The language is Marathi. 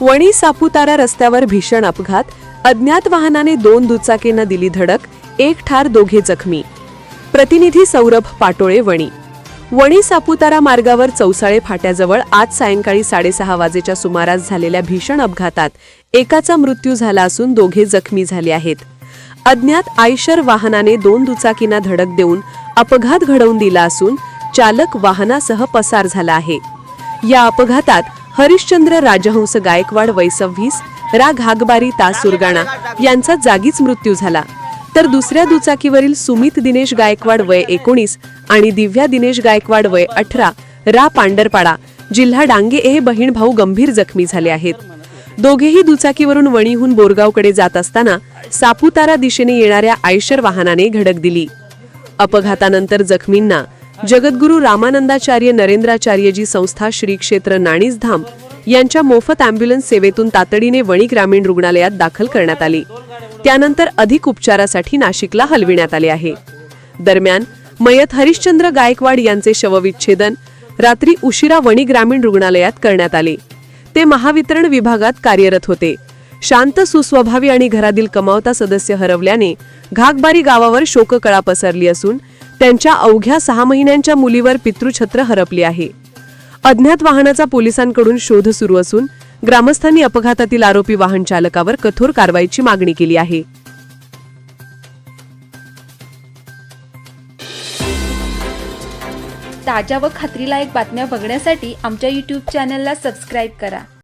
वणी सापुतारा रस्त्यावर भीषण अपघात. अज्ञात वाहनाने दोन दुचाकींना दिली धडक एक ठार दोघे जखमी. प्रतिनिधी सौरभ पाटोळे वणी. वणी सापुतारा मार्गावर चौसाळे फाट्याजवळ आज सायंकाळी साडेसहा वाजेच्या सुमारास झालेल्या भीषण अपघातात एकाचा मृत्यू झाला असून दोघे जखमी झाले आहेत. अज्ञात आयशर वाहनाने दोन दुचाकींना धडक देऊन अपघात घडवून दिला असून चालक वाहनासह पसार झाला आहे. या अपघातात हरिश्चंद्र राजहंस गायकवाड वय सव्वीस रा घागबारी तास सुरगाणा यांचा जागीच मृत्यू झाला. तर दुसऱ्या दुचाकीवरील सुमित दिनेश गायकवाड वय एकोणीस आणि दिव्या दिनेश गायकवाड वय अठरा रा पांडरपाडा जिल्हा डांगे हे बहीण भाऊ गंभीर जखमी झाले आहेत. दोघेही दुचाकीवरून वणीहून बोरगावकडे जात असताना सापुतारा दिशेने येणाऱ्या आयशर वाहनाने धडक दिली. अपघातानंतर जखमींना जगद्गुरू रामानंदाचार्य नरेंद्राचार्यजी संस्था श्री क्षेत्र नाणीसधाम यांच्या मोफत अँब्युलन्स सेवेतून तातडीने वणी ग्रामीण रुग्णालयात दाखल करण्यात आली. त्यानंतर अधिक उपचारासाठी नाशिकला हलविण्यात आले आहे. दरम्यान मयत हरिश्चंद्र गायकवाड यांचे शवविच्छेदन रात्री उशिरा वणी ग्रामीण रुग्णालयात करण्यात आले. ते महावितरण विभागात कार्यरत होते. शांत सुस्वभावी आणि घरातील कमावता सदस्य हरवल्याने घागबारी गावावर शोककळा पसरली असून त्यांच्या अवघ्या सहा महिन्यांच्या मुलीवर पितृछत्र हरपली आहे. अज्ञात वाहनाचा पोलिसांकडून शोध सुरू असून ग्रामस्थांनी अपघातातील आरोपी वाहन चालकावर कठोर कारवाईची मागणी केली आहे. ताज्या व खात्रीलायक बातम्या बघण्यासाठी आमच्या यूट्यूब चॅनलला सबस्क्राईब करा.